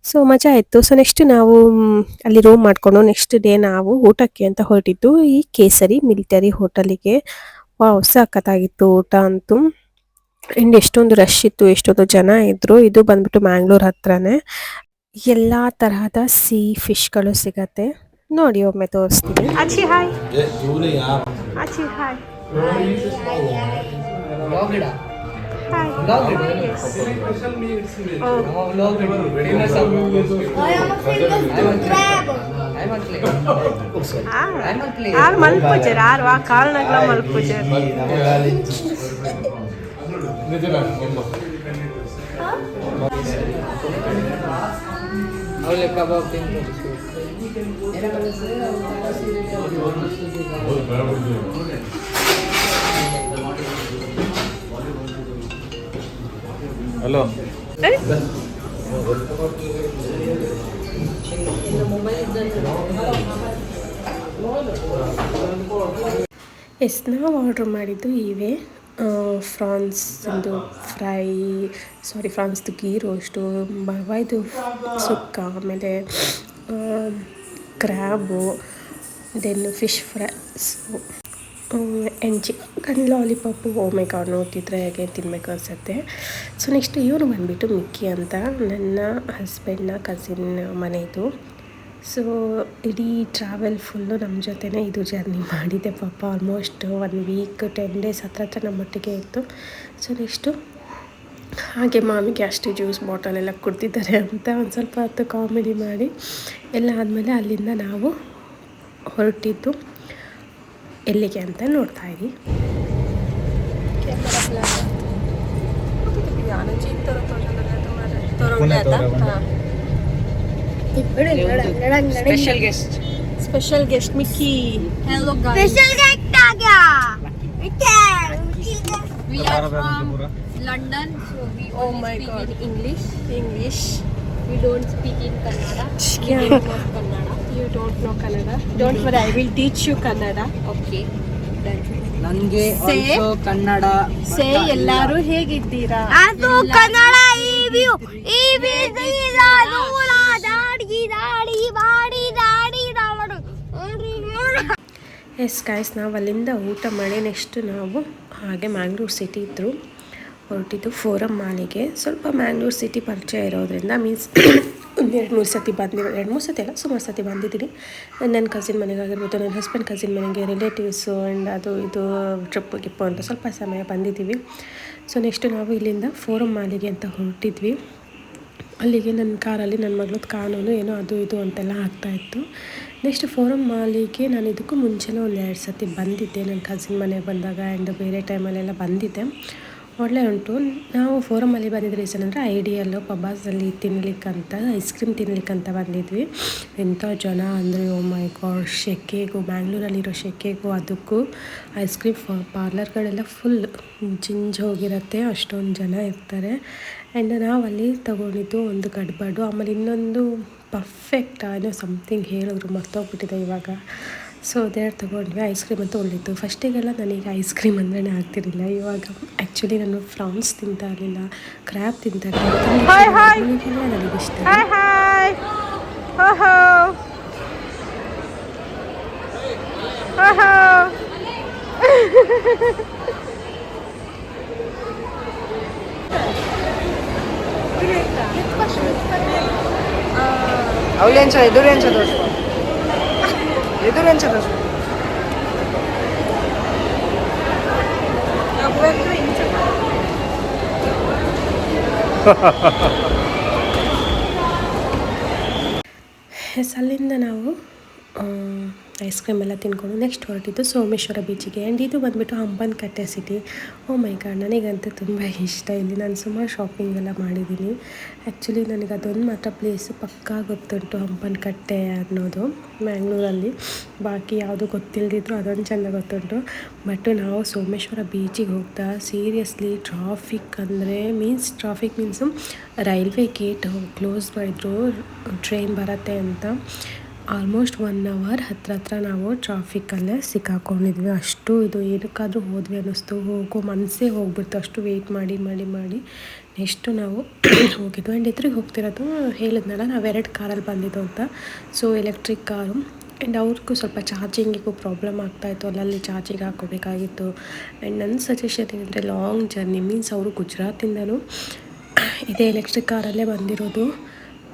ಸೊ ಮಜಾ ಇತ್ತು ಸೊ ನೆಕ್ಸ್ಟ್ ನಾವು ಅಲ್ಲಿ ರೂಮ್ ಮಾಡಿಕೊಂಡು ನೆಕ್ಸ್ಟ್ ಡೇ ನಾವು ಊಟಕ್ಕೆ ಅಂತ ಹೊರಟಿದ್ದು, ಈ ಕೇಸರಿ ಮಿಲಿಟರಿ ಹೋಟೆಲಿಗೆ. ವಾವ್, ಸಖತ್ತಾಗಿತ್ತು ಊಟ ಅಂತೂ. ಇಂಡ್ ಎಷ್ಟೊಂದು ರಶ್ ಇತ್ತು, ಎಷ್ಟೊಂದು ಜನ ಇದ್ದರು ಇದು ಬಂದ್ಬಿಟ್ಟು ಮ್ಯಾಂಗ್ಳೂರ್ ಹತ್ರನೇ. ಎಲ್ಲ ತರಹದ ಸಿ ಫಿಶ್ಗಳು ಸಿಗತ್ತೆ. ನೋಡಿ ಒಮ್ಮೆ ತೋರಿಸ್ತೀನಿ ಅಚ್ಚಿ ಹಾಯ್ ಅಚ್ಚಿ ಹಾಯ್ ಆರ್ ಮಲ್ಪುಜರ್ ಆರ್ ಆ ಕಾಲ್ನಗ್ಲ ಮಲ್ಪುಜರ್ ಎಸ್, ನಾವು ಆರ್ಡ್ರ್ ಮಾಡಿದ್ದು ಇವೆ. ಫ್ರಾನ್ಸ್ ಒಂದು ಫ್ರೈ ಸಾರಿ ಫ್ರಾನ್ಸ್ದು ಗೀ ರೋಸ್ಟು ಇದು ಸುಕ್ಕ, ಆಮೇಲೆ crab, then fish fry and chicken lollipop ಓಮೆ ಅವ್ರು ನೋಡ್ತಿದ್ರೆ ಹೇಗೆ ತಿನ್ನಬೇಕು ಅನಿಸುತ್ತೆ. ಸೊ ನೆಕ್ಸ್ಟ್ ಇವರು ಬಂದುಬಿಟ್ಟು ಮಿಕ್ಕಿ ಅಂತ ನನ್ನ ಹಸ್ಬೆಂಡ್ನ ಕಸಿನ್ ಮನೆಯದು ಸೊ ಇಡೀ ಟ್ರಾವೆಲ್ ಫುಲ್ಲು ನಮ್ಮ ಜೊತೆನೇ ಇದು ಜರ್ನಿ ಮಾಡಿದೆ ಪಾಪ. Almost one week ten days ಹತ್ರ ಹತ್ರ ನಮ್ಮೊಟ್ಟಿಗೆ ಇತ್ತು. ಸೊ ನೆಕ್ಸ್ಟು ಹಾಗೆ ಮಾಮಿಗೆ ಅಷ್ಟೇ ಜ್ಯೂಸ್ ಎಲ್ಲ ಕೊಡ್ತಿದ್ದಾರೆ ಅಂತ ಒಂದು ಸ್ವಲ್ಪ ಹೊತ್ತು ಕಾಮಿಡಿ ಮಾಡಿ ಎಲ್ಲ ಆದಮೇಲೆ ಅಲ್ಲಿಂದ ನಾವು ಹೊರಟಿದ್ದು ಎಲ್ಲಿಗೆ ಅಂತ ನೋಡ್ತಾ ಇದ್ದೀವಿ special guest special guest Mickey special guest ಆಗ್ಯಾ? We are from London, so we Oh only my speak God. in English. English We don't speak in Kannada. We Yeah. don't know Kannada. You don't know Kannada don't worry I will teach you Kannada Okay. Done. ನನಗೆ Say. ಆಲ್ಸೋ ಕನ್ನಡ ಸೇ ಎಲ್ಲರೂ ಹೇಗಿದ್ದೀರಾ ಅದು ಕನ್ನಡ ಈ ಇವಿ ನೂರ ದಾಡಿ ದಾಡಿ ಬಾಡಿ ದಾಡಿ ದಾಡು ಎಸ್ ಗಾಯ್ಸ್ ನಾವು ಅಲ್ಲಿಂದ ಊಟ ಮಾಡಿ ನೆಕ್ಸ್ಟ್ ನಾವು ಹಾಗೆ ಮ್ಯಾಂಗ್ಳೂರ್ ಸಿಟಿ ಇದ್ದರು ಹೊರಟಿದ್ದು ಫೋರಮ್ ಮಾಲಿಗೆ. ಸ್ವಲ್ಪ ಮ್ಯಾಂಗ್ಳೂರ್ ಸಿಟಿ ಪರಿಚಯ ಇರೋದ್ರಿಂದ ಮೀನ್ಸ್ ಒಂದು ಎರಡು ಮೂರು ಸತಿ ಬಂದಿರೋ ಎರಡು ಮೂರು ಸತಿ ಅಲ್ಲ, ಸುಮಾರು ಸತಿ ಬಂದಿದ್ದೀನಿ. ನನ್ನ ಕಸಿನ್ ಮನೆಗಾಗಿರ್ಬೋದು ನನ್ನ ಹಸ್ಬೆಂಡ್ ಕಸಿನ್ ಮನೆಗೆ ರಿಲೇಟಿವ್ಸು ಆ್ಯಂಡ್ ಅದು ಇದು ಟ್ರಿಪ್ ಗಿಪ್ಪು ಅಂತ ಸ್ವಲ್ಪ ಸಮಯ ಬಂದಿದ್ದೀವಿ. ಸೊ ನೆಕ್ಸ್ಟ್ ನಾವು ಇಲ್ಲಿಂದ ಫೋರಮ್ ಮಾಲಿಗೆ ಅಂತ ಹೊರಟಿದ್ವಿ. ಅಲ್ಲಿಗೆ ನನ್ನ ಕಾರಲ್ಲಿ ನನ್ನ ಮಗಳದ್ದು ಕಾನೂನು ಏನೋ ಅದು ಇದು ಅಂತೆಲ್ಲ ಆಗ್ತಾಯಿತ್ತು ನೆಕ್ಸ್ಟ್ ಫೋರಮ್ ಮಾಲಿಗೆ ನಾನು ಇದಕ್ಕೂ ಮುಂಚೆನೇ ಒಂದು ಎರಡು ಸತಿ ಬಂದಿದ್ದೆ. ನನ್ನ ಕಸಿನ್ ಮನೆಗೆ ಬಂದಾಗ ಆ್ಯಂಡ್ ಬೇರೆ ಟೈಮಲ್ಲೆಲ್ಲ ಬಂದಿದ್ದೆ. ಒಳ್ಳೆ ಉಂಟು. ನಾವು ಫೋರಮಲ್ಲಿ ಬಂದಿದ್ದ ರೀಸನ್ ಅಂದರೆ ಐಡಿಯಲ್ಲು ಪಬಾಸಲ್ಲಿ ತಿನ್ನಲಿಕ್ಕಂತ ಐಸ್ ಕ್ರೀಮ್ ತಿನ್ಲಿಕ್ಕಂತ ಬಂದಿದ್ವಿ. ಎಂಥ ಜನ ಅಂದರೆ ಓ ಮೈ ಗಾಡ್ ಶೆಕೆಗೂ, ಬ್ಯಾಂಗ್ಳೂರಲ್ಲಿರೋ ಶೆಕೆಗೂ, ಅದಕ್ಕೂ ಐಸ್ ಕ್ರೀಮ್ ಪಾರ್ಲರ್ಗಳೆಲ್ಲ ಫುಲ್ ಜಿಂಜ್ ಹೋಗಿರತ್ತೆ, ಅಷ್ಟೊಂದು ಜನ ಇರ್ತಾರೆ. ಆ್ಯಂಡ್ ನಾವು ಅಲ್ಲಿ ತಗೊಂಡಿದ್ದು ಒಂದು ಗಡ್ಬಡು ಆಮೇಲೆ ಇನ್ನೊಂದು ಪರ್ಫೆಕ್ಟ್ ಏನೋ ಸಮಥಿಂಗ್ ಹೇಳಿದ್ರು, ಮರ್ತೋಗ್ಬಿಟ್ಟಿದೆ ಇವಾಗ. ಸೊ ಅದೇನು ತೊಗೊಂಡ್ವಿ ಐಸ್ ಕ್ರೀಮ್ ಅಂತ ಒಳ್ಳಿತ್ತು ಫಸ್ಟಿಗೆಲ್ಲ ನನಗೆ ಐಸ್ ಕ್ರೀಮ್ ಅಂದ್ರೇ ಆಗ್ತಿರಲಿಲ್ಲ. ಇವಾಗ ಆ್ಯಕ್ಚುಲಿ ನಾನು ಫ್ರಾನ್ಸ್ ತಿಂತಾ ಇರಲಿಲ್ಲ ಕ್ರ್ಯಾಬ್ ತಿಂತಾ ಇರಲಿಲ್ಲ. ನನಗೆ ಇಷ್ಟ. ಅವಳೆಂಚ ಎದುರೆಂಚ ದೋಷ ಎದುರೆಂಚ ದೋಷ ಎಸ್ ಅಲ್ಲಿಂದ ನಾವು ಐಸ್ ಕ್ರೀಮ್ ಎಲ್ಲ ತಿನ್ಕೊಂಡು ನೆಕ್ಸ್ಟ್ ಹೊರಟಿದ್ದು ಸೋಮೇಶ್ವರ ಬೀಚಿಗೆ ಆ್ಯಂಡ್ ಇದು ಬಂದುಬಿಟ್ಟು ಹಂಪನ್ ಕಟ್ಟೆ ಸಿಟಿ ಓ ಮೈ ಗಾಡ್ ನನಗಂತೂ ತುಂಬ ಇಷ್ಟ. ಇಲ್ಲಿ ನಾನು ಸುಮಾರು ಶಾಪಿಂಗ್ ಎಲ್ಲ ಮಾಡಿದ್ದೀನಿ. ಆ್ಯಕ್ಚುಲಿ ನನಗೆ ಅದೊಂದು ಮಾತ್ರ ಪ್ಲೇಸ್ ಪಕ್ಕಾ ಗೊತ್ತುಂಟು ಹಂಪನ್ ಕಟ್ಟೆ ಅನ್ನೋದು. ಮ್ಯಾಂಗ್ಳೂರಲ್ಲಿ ಬಾಕಿ ಯಾವುದು ಗೊತ್ತಿಲ್ಲದಿದ್ರು ಅದೊಂದು ಚೆಂದ ಗೊತ್ತುಂಟು. ಬಟ್ ನಾವು ಸೋಮೇಶ್ವರ ಬೀಚಿಗೆ ಹೋಗ್ತಾ ಸೀರಿಯಸ್ಲಿ ಟ್ರಾಫಿಕ್ ಅಂದರೆ means traffic means railway gate close ಮಾಡಿದ್ರು ಟ್ರೈನ್ ಬರತ್ತೆ ಅಂತ. ಆಲ್ಮೋಸ್ಟ್ ಒನ್ ಅವರ್ ಹತ್ರ ಹತ್ರ ನಾವು ಟ್ರಾಫಿಕ್ಕಲ್ಲೇ ಸಿಕ್ಕಾಕೊಂಡಿದ್ವಿ. ಅಷ್ಟು ಇದು ಏನಕ್ಕಾದರೂ ಹೋದ್ವಿ ಅನ್ನಿಸ್ತು. ಹೋಗೋ ಮನಸ್ಸೇ ಹೋಗ್ಬಿಡ್ತು. ಅಷ್ಟು ವೆಯ್ಟ್ ಮಾಡಿ ಮಾಡಿ ಮಾಡಿ ನೆಕ್ಸ್ಟು ನಾವು ಹೋಗಿದ್ದು. ಆ್ಯಂಡ್ ಎದುರಿಗೆ ಹೋಗ್ತಿರೋದು ಹೇಳಿದ್ನಲ್ಲ, ನಾವು ಎರಡು ಕಾರಲ್ಲಿ ಬಂದಿದ್ದು ಅಂತ. ಸೊ ಎಲೆಕ್ಟ್ರಿಕ್ ಕಾರು ಆ್ಯಂಡ್ ಅವ್ರಿಗೂ ಸ್ವಲ್ಪ ಚಾರ್ಜಿಂಗಿಗೂ ಪ್ರಾಬ್ಲಮ್ ಆಗ್ತಾಯಿತ್ತು ಅಲ್ಲಲ್ಲಿ ಚಾರ್ಜಿಂಗ್ ಹಾಕೋಬೇಕಾಗಿತ್ತು ಆ್ಯಂಡ್ ನನ್ನ ಸಜೆಷನ್ ಏನಂದರೆ ಲಾಂಗ್ ಜರ್ನಿ ಮೀನ್ಸ್ ಅವರು ಗುಜರಾತಿಂದನೂ ಇದೇ ಎಲೆಕ್ಟ್ರಿಕ್ ಕಾರಲ್ಲೇ ಬಂದಿರೋದು.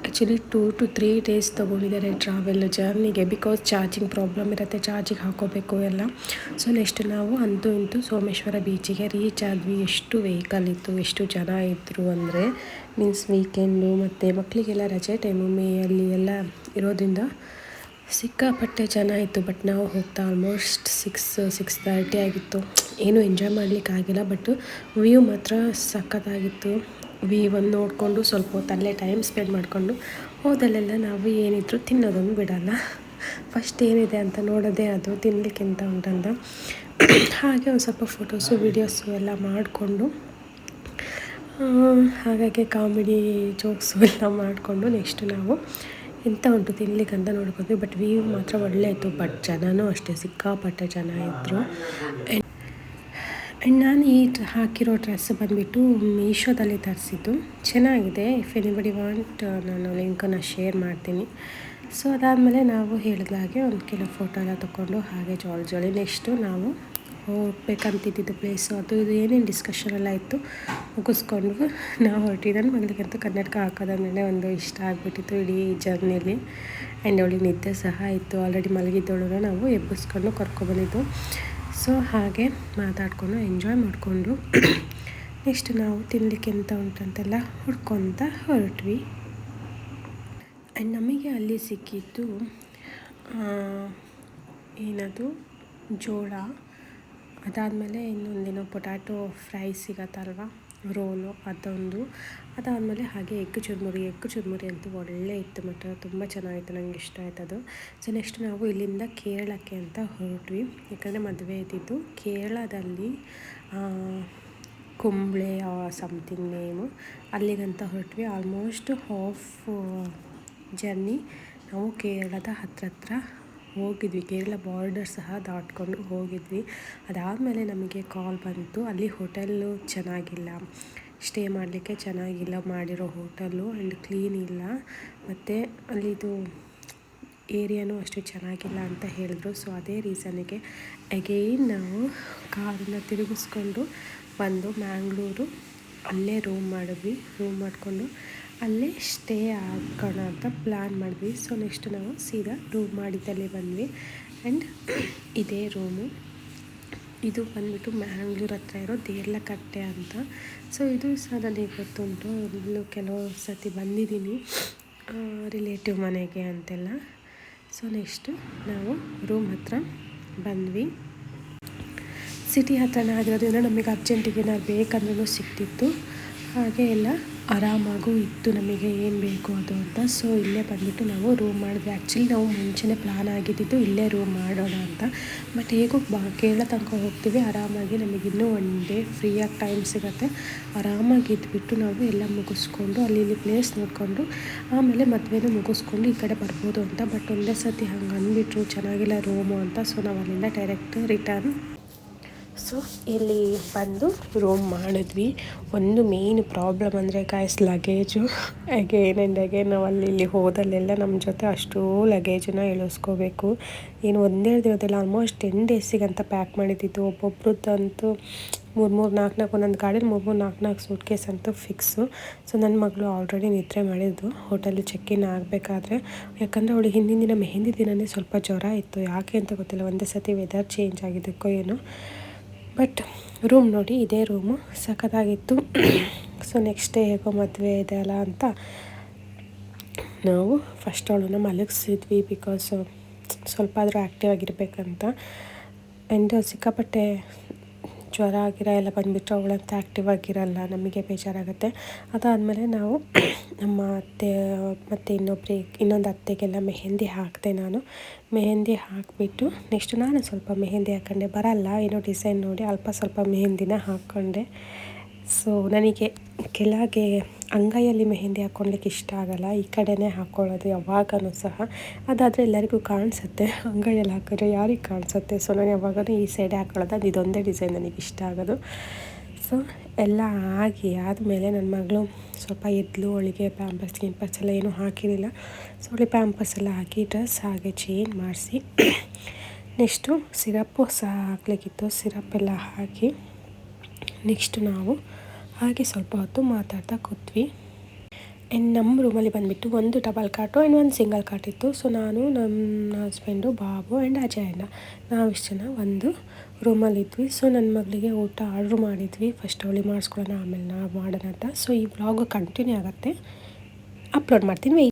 Actually two to three days ತೊಗೊಂಡಿದ್ದಾರೆ travel ಜರ್ನಿಗೆ ಬಿಕಾಸ್ ಚಾರ್ಜಿಂಗ್ ಪ್ರಾಬ್ಲಮ್ ಇರುತ್ತೆ ಚಾರ್ಜಿಗೆ ಹಾಕೋಬೇಕು ಎಲ್ಲ. ಸೊ ನೆಕ್ಸ್ಟ್ ನಾವು ಅಂತೂ ಇಂತೂ ಸೋಮೇಶ್ವರ ಬೀಚಿಗೆ ರೀಚ್ ಆದ್ವಿ. ಎಷ್ಟು ವೆಹಿಕಲ್ ಇತ್ತು, ಎಷ್ಟು ಜನ ಇದ್ದರು ಅಂದರೆ ಮೀನ್ಸ್ ವೀಕೆಂಡು ಮತ್ತು ಮಕ್ಕಳಿಗೆಲ್ಲ ರಜೆ ಟೈಮು ಮೇಯಲ್ಲಿ ಎಲ್ಲ ಇರೋದ್ರಿಂದ ಸಿಕ್ಕಾಪಟ್ಟೆ ಜನ ಇತ್ತು. ಬಟ್ ನಾವು ಹೋಗ್ತಾ ಆಲ್ಮೋಸ್ಟ್ ಸಿಕ್ಸ್ ಸಿಕ್ಸ್ ತರ್ಟಿ ಆಗಿತ್ತು. ಏನೂ ಎಂಜಾಯ್ ಮಾಡಲಿಕ್ಕೆ ಆಗಿಲ್ಲ ಬಟ್ ವ್ಯೂ ಮಾತ್ರ ಸಖತ್ತಾಗಿತ್ತು. ವ್ಯೂ ಒಂದು ನೋಡಿಕೊಂಡು ಸ್ವಲ್ಪ ಹೊತ್ತು ಅಲ್ಲೇ ಟೈಮ್ ಸ್ಪೆಂಡ್ ಮಾಡಿಕೊಂಡು ಹೋದಲ್ಲೆಲ್ಲ ನಾವು ಏನಿದ್ರು ತಿನ್ನೋದನ್ನು ಬಿಡೋಲ್ಲ. ಫಸ್ಟ್ ಏನಿದೆ ಅಂತ ನೋಡೋದೇ ಅದು ತಿನ್ನಲಿಕ್ಕಿಂತ ಉಂಟಂತ. ಹಾಗೆ ಒಂದು ಸ್ವಲ್ಪ ಫೋಟೋಸು ವೀಡಿಯೋಸು ಎಲ್ಲ ಮಾಡಿಕೊಂಡು ಹಾಗಾಗಿ ಕಾಮಿಡಿ ಜೋಕ್ಸು ಎಲ್ಲ ಮಾಡಿಕೊಂಡು ನೆಕ್ಸ್ಟ್ ನಾವು ಎಂತ ಉಂಟು ತಿನ್ಲಿಕ್ಕೆ ಅಂತ ನೋಡ್ಕೊಂಡ್ವಿ ಬಟ್ ವ್ಯೂ ಮಾತ್ರ ಒಳ್ಳೆ ಇತ್ತು ಬಟ್ ಜನನೂ ಅಷ್ಟೇ, ಸಿಕ್ಕಾಪಟ್ಟೆ ಜನ ಇದ್ದರು ಆ್ಯಂಡ್ ನಾನು ಈ ಹಾಕಿರೋ ಡ್ರೆಸ್ ಬಂದುಬಿಟ್ಟು ಮೀಶೋದಲ್ಲಿ ತರಿಸಿದ್ದು. ಚೆನ್ನಾಗಿದೆ. ಇಫ್ ಎನಿಬಡಿ ವಾಂಟ್ ನಾನು ಲಿಂಕನ್ನು ಶೇರ್ ಮಾಡ್ತೀನಿ. ಸೊ ಅದಾದಮೇಲೆ ನಾವು ಹೇಳಿದ ಹಾಗೆ ಒಂದು ಕೆಲವು ಫೋಟೋ ಎಲ್ಲ ತೊಗೊಂಡು ಹಾಗೆ ಜೋಳ ಜೋಳಿ ನೆಕ್ಸ್ಟು ನಾವು ಹೋಗ್ಬೇಕಂತಿದ್ದಿದ್ದು ಪ್ಲೇಸು ಅದು ಇದು ಏನೇನು ಡಿಸ್ಕಷನ್ ಎಲ್ಲ ಇತ್ತು ಮುಗಿಸ್ಕೊಂಡು ನಾವು ಹೊರಟಿದ್ದಾನೆ ಮಗಳಿಗಂತೂ ಕನ್ನಡಕ ಹಾಕೋದಂದ್ರೆ ಒಂದು ಇಷ್ಟ ಆಗಿಬಿಟ್ಟಿತ್ತು ಇಡೀ ಜರ್ನಿಯಲ್ಲಿ. ಆ್ಯಂಡ್ ಅವಳಿಗೆ ನಿದ್ದೆ ಸಹ ಇತ್ತು. ಆಲ್ರೆಡಿ ಮಲಗಿದ್ದವಳನ್ನ ನಾವು ಎಬ್ಬಿಸ್ಕೊಂಡು ಕರ್ಕೊಬಂದಿದ್ದು ಸೊ ಹಾಗೆ ಮಾತಾಡಿಕೊಂಡು ಎಂಜಾಯ್ ಮಾಡಿಕೊಂಡು ನೆಕ್ಸ್ಟ್ ನಾವು ತಿನ್ನಲಿಕ್ಕೆ ಎಂತ ಉಂಟಂತೆಲ್ಲ ಹುಡ್ಕೊತ ಹೊರಟ್ವಿ. ಆ್ಯಂಡ್ ನಮಗೆ ಅಲ್ಲಿ ಸಿಕ್ಕಿದ್ದು ಏನದು, ಜೋಳ. ಅದಾದಮೇಲೆ ಇನ್ನೊಂದೇನೋ ಪೊಟ್ಯಾಟೊ ಫ್ರೈ ಸಿಗತ್ತಲ್ವ? ರೋಲು ಅದೊಂದು. ಅದಾದಮೇಲೆ ಹಾಗೆ ಎಗ್ ಚುರ್ಮುರಿ ಎಗ್ ಚುರ್ಮುರಿ ಅಂತೂ ಒಳ್ಳೆ ಇತ್ತು ಮಾತ್ರ ತುಂಬ ಚೆನ್ನಾಗಿತ್ತು ನನಗೆ ಇಷ್ಟ ಆಯ್ತು ಅದು. ಸೊ ನೆಕ್ಸ್ಟ್ ನಾವು ಇಲ್ಲಿಂದ ಕೇರಳಕ್ಕೆ ಅಂತ ಹೊರಟ್ವಿ. ಯಾಕಂದರೆ ಮದುವೆ ಇದ್ದಿದ್ದು ಕೇರಳದಲ್ಲಿ ಕುಂಬಳೆ ಸಮಥಿಂಗ್ ನೇಮು ಅಲ್ಲಿಗಂತ ಹೊರಟ್ವಿ. ಆಲ್ಮೋಸ್ಟ್ ಹಾಫ್ ಜರ್ನಿ ನಾವು ಕೇರಳದ ಹತ್ರ ಹತ್ರ ಹೋಗಿದ್ವಿ. ಕೇರಳ ಬಾರ್ಡರ್ ಸಹ ದಾಟ್ಕೊಂಡು ಹೋಗಿದ್ವಿ. ಅದಾದಮೇಲೆ ನಮಗೆ ಕಾಲ್ ಬಂತು. ಅಲ್ಲಿ ಹೋಟೆಲ್ಲು ಚೆನ್ನಾಗಿಲ್ಲ. ಸ್ಟೇ ಮಾಡಲಿಕ್ಕೆ ಚೆನ್ನಾಗಿಲ್ಲ ಮಾಡಿರೋ ಹೋಟೆಲ್ಲು ಆ್ಯಂಡ್ ಕ್ಲೀನ್ ಇಲ್ಲ. ಮತ್ತು ಅಲ್ಲಿದು ಏರಿಯಾನೂ ಅಷ್ಟು ಚೆನ್ನಾಗಿಲ್ಲ ಅಂತ ಹೇಳಿದ್ರು. ಸೊ ಅದೇ ರೀಸನ್ನಿಗೆ ಅಗೈನ್ ನಾವು ಕಾರನ್ನ ತಿರುಗಿಸ್ಕೊಂಡು ಬಂದು ಮ್ಯಾಂಗ್ಳೂರು ಅಲ್ಲೇ ರೂಮ್ ಮಾಡಿದ್ವಿ. ರೂಮ್ ಮಾಡಿಕೊಂಡು ಅಲ್ಲೇ ಸ್ಟೇ ಹಾಕೋಣ ಅಂತ ಪ್ಲ್ಯಾನ್ ಮಾಡಿದ್ವಿ. ಸೊ ನೆಕ್ಸ್ಟ್ ನಾವು ಸೀದಾ ರೂಮ್ ಮಾಡಿದ್ದಲ್ಲೇ ಬಂದ್ವಿ. ಆ್ಯಂಡ್ ಇದೇ ರೂಮು ಇದು ಬಂದ್ಬಿಟ್ಟು ಮ್ಯಾಂಗ್ಳೂರ್ ಹತ್ರ ಇರೋ ದೇರ್ಲಕಟ್ಟೆ ಅಂತ. ಸೊ ಇದು ಸಹ ನನಗೆ ಗೊತ್ತುಂಟು. ಇಲ್ಲೂ ಕೆಲವು ಸತಿ ಬಂದಿದ್ದೀನಿ. ರಿಲೇಟಿವ್ ಮನೆಗೆ ಅಂತೆಲ್ಲ. ಸೊ ನೆಕ್ಸ್ಟು ನಾವು ರೂಮ್ ಹತ್ರ ಬಂದ್ವಿ. ಸಿಟಿ ಹತ್ರನೇ ಆಗಿರೋದ್ರಿಂದ ನಮಗೆ ಅರ್ಜೆಂಟಿಗೆ ಏನಾದ್ರು ಬೇಕಂದ್ರೂ ಸಿಕ್ತಿತ್ತು ಹಾಗೆ ಎಲ್ಲ ಆರಾಮಾಗೂ ಇತ್ತು ನಮಗೆ ಏನು ಬೇಕು ಅದು ಅಂತ. ಸೊ ಇಲ್ಲೇ ಬಂದುಬಿಟ್ಟು ನಾವು ರೂಮ್ ಮಾಡಿದ್ವಿ. ಆ್ಯಕ್ಚುಲಿ ನಾವು ಮುಂಚೆನೇ ಪ್ಲ್ಯಾನ್ ಆಗಿದ್ದಿದ್ದು ಇಲ್ಲೇ ರೂಮ್ ಮಾಡೋಣ ಅಂತ. ಬಟ್ ಹೇಗೋ ಬಾ ಕೇರಳ ತನಕ ಹೋಗ್ತೀವಿ. ಆರಾಮಾಗಿ ನಮಗಿನ್ನೂ ಒನ್ ಡೇ ಫ್ರೀಯಾಗಿ ಟೈಮ್ ಸಿಗುತ್ತೆ. ಆರಾಮಾಗಿ ಇದ್ಬಿಟ್ಟು ನಾವು ಎಲ್ಲ ಮುಗಿಸ್ಕೊಂಡು ಅಲ್ಲಿ ಇಲ್ಲಿ ಪ್ಲೇಸ್ ನೋಡಿಕೊಂಡು ಆಮೇಲೆ ಮದುವೆನೂ ಮುಗಿಸ್ಕೊಂಡು ಈ ಕಡೆ ಬರ್ಬೋದು ಅಂತ. ಬಟ್ ಒಂದೇ ಸತಿ ಹಂಗೆ ಅಂದ್ಬಿಟ್ರು, ಚೆನ್ನಾಗಿಲ್ಲ ರೂಮು ಅಂತ. ಸೊ ನಾವು ಅಲ್ಲಿಂದ ಡೈರೆಕ್ಟ್ ರಿಟರ್ನ್ ಸೊ ಇಲ್ಲಿ ಬಂದು ರೂಮ್ ಮಾಡಿದ್ವಿ. ಒಂದು ಮೇನ್ ಪ್ರಾಬ್ಲಮ್ ಅಂದರೆ guys luggage again and again ನಾವು ಅಲ್ಲಿ ಇಲ್ಲಿ ಹೋದಲ್ಲೆಲ್ಲ ನಮ್ಮ ಜೊತೆ ಅಷ್ಟು ಲಗೇಜನ್ನು ಇಳಿಸ್ಕೋಬೇಕು. ಏನು ಒಂದೆರಡು ದಿನದಲ್ಲಿ ಆಲ್ಮೋಸ್ಟ್ ಟೆನ್ ಡೇಸಿಗಂತ ಪ್ಯಾಕ್ ಮಾಡಿದ್ದಿತ್ತು. ಒಬ್ಬೊಬ್ರದ್ದಂತೂ ಮೂರು ಮೂರು, ನಾಲ್ಕು ನಾಲ್ಕು ಒಂದೊಂದು ಗಾಡೀಲಿ ಮೂರು ಮೂರು, ನಾಲ್ಕು ನಾಲ್ಕು ಸೂಟ್ ಕೇಸ್ ಅಂತೂ ಫಿಕ್ಸು ಸೊ ನನ್ನ ಮಗಳು ಆಲ್ರೆಡಿ ನಿದ್ರೆ ಮಾಡಿದ್ದು. ಹೋಟೆಲ್ ಚೆಕ್ ಇನ್ ಆಗಬೇಕಾದ್ರೆ. ಯಾಕಂದರೆ ಅವಳಿಗೆ ಹಿಂದಿನ ದಿನ, ಮೆಹಂದಿ ದಿನವೇ ಸ್ವಲ್ಪ ಜ್ವರ ಇತ್ತು. ಯಾಕೆ ಅಂತ ಗೊತ್ತಿಲ್ಲ. ಒಂದೇ ಸತಿ ವೆದರ್ ಚೇಂಜ್ ಆಗಿದ್ದಕ್ಕೋ ಏನೋ. ಬಟ್ ರೂಮ್ ನೋಡಿ, ಇದೇ ರೂಮು. ಸಖತ್ತಾಗಿತ್ತು. ಸೊ ನೆಕ್ಸ್ಟ್ ಡೇ ಹೇಗೋ ಮದುವೆ ಇದೆ ಅಲ್ಲ ಅಂತ ನಾವು ಫಸ್ಟ್ ಅವಳನ್ನು ಮಲಗಿಸಿದ್ವಿ ಬಿಕಾಸ್ ಸ್ವಲ್ಪ ಆದರೂ ಆ್ಯಕ್ಟಿವ್ ಆಗಿರಬೇಕಂತ. ಆ್ಯಂಡ್ ಸಿಕ್ಕಾಪಟ್ಟೆ ಜ್ವರ ಗಿರ ಎಲ್ಲ ಬಂದುಬಿಟ್ರೆ ಅವಳಂತ ಆ್ಯಕ್ಟಿವ್ ಆಗಿರಲ್ಲ, ನಮಗೆ ಬೇಜಾರಾಗುತ್ತೆ. ಅದಾದಮೇಲೆ ನಾವು ನಮ್ಮ ಅತ್ತೆ, ಮತ್ತು ಇನ್ನೊಬ್ಬರಿಗೆ ಇನ್ನೊಂದು ಅತ್ತೆಗೆಲ್ಲ ಮೆಹೆಂದಿ ಹಾಕಿದೆ ನಾನು. ಮೆಹೆಂದಿ ಹಾಕಿಬಿಟ್ಟು ನೆಕ್ಸ್ಟ್ ನಾನು ಸ್ವಲ್ಪ ಮೆಹೆಂದಿ ಹಾಕ್ಕೊಂಡೆ ಬರಲ್ಲ, ಏನೋ ಡಿಸೈನ್ ನೋಡಿ ಅಲ್ಪ ಸ್ವಲ್ಪ ಮೆಹೆಂದಿನ ಹಾಕ್ಕೊಂಡೆ ಸೊ ನನಗೆ ಕೆಳಗೆ ಅಂಗೈಯಲ್ಲಿ ಮೆಹೆಂದಿ ಹಾಕ್ಕೊಳ್ಲಿಕ್ಕೆ ಇಷ್ಟ ಆಗಲ್ಲ. ಈ ಕಡೆನೇ ಹಾಕ್ಕೊಳ್ಳೋದು ಯಾವಾಗಲೂ ಸಹ. ಅದಾದರೆ ಎಲ್ಲರಿಗೂ ಕಾಣಿಸುತ್ತೆ. ಅಂಗೈಯಲ್ಲಿ ಹಾಕಿದ್ರೆ ಯಾರಿಗೆ ಕಾಣಿಸುತ್ತೆ? ಸೊ ನಾನು ಯಾವಾಗಲೂ ಈ ಸೈಡೆ ಹಾಕ್ಕೊಳ್ಳೋದು ಅದು ಇದೊಂದೇ ಡಿಸೈನ್ ನನಗೆ ಇಷ್ಟ ಆಗೋದು. ಸೊ ಎಲ್ಲ ಆಗಿ ಆದಮೇಲೆ ನನ್ನ ಮಗಳು ಸ್ವಲ್ಪ ಎದ್ಲು, ಅವಳಿಗೆ ಪ್ಯಾಂಪರ್ಸ್ ಗಿಂಪರ್ಸ್ ಎಲ್ಲ ಏನೂ ಹಾಕಿರಲಿಲ್ಲ. ಸೊ ಅವಳಿಗೆ ಪ್ಯಾಂಪರ್ಸ್ ಎಲ್ಲ ಹಾಕಿ ಡ್ರೆಸ್ ಹಾಗೆ ಚೇಂಜ್ ಮಾಡಿಸಿ, ನೆಕ್ಸ್ಟು ಸಿರಪ್ಪು ಸಹ ಹಾಕ್ಲಿಕ್ಕಿತ್ತು. ಸಿರಪ್ ಹಾಕಿ, ನೆಕ್ಸ್ಟ್ ನಾವು ಹಾಗೆ ಸ್ವಲ್ಪ ಹೊತ್ತು ಮಾತಾಡ್ತಾ ಕೂತ್ವಿ. ಆ್ಯಂಡ್ ನಮ್ಮ ರೂಮಲ್ಲಿ ಬಂದುಬಿಟ್ಟು ಒಂದು ಡಬಲ್ ಕಾಟು ಆ್ಯಂಡ್ ಒಂದು ಸಿಂಗಲ್ ಕಾಟ್ ಇತ್ತು. ಸೊ ನಾನು ನನ್ನ ಹಸ್ಬೆಂಡು ಬಾಬು ಆ್ಯಂಡ್ ಅಜಯ್ ಅಣ್ಣ ನಾವಿಷ್ಟು ಜನ ಒಂದು ರೂಮಲ್ಲಿದ್ವಿ ಸೊ ನನ್ನ ಮಗಳಿಗೆ ಊಟ ಆರ್ಡ್ರ್ ಮಾಡಿದ್ವಿ. ಫಸ್ಟ್ ಅವಳಿ ಮಾಡಿಸ್ಕೊಳ್ಳೋಣ ಆಮೇಲೆ ನಾವು ಮಾಡೋಣ ಅಂತ. ಸೊ ಈ ಬ್ಲಾಗ್ ಕಂಟಿನ್ಯೂ ಆಗುತ್ತೆ. ಅಪ್ಲೋಡ್ ಮಾಡ್ತೀನಿ.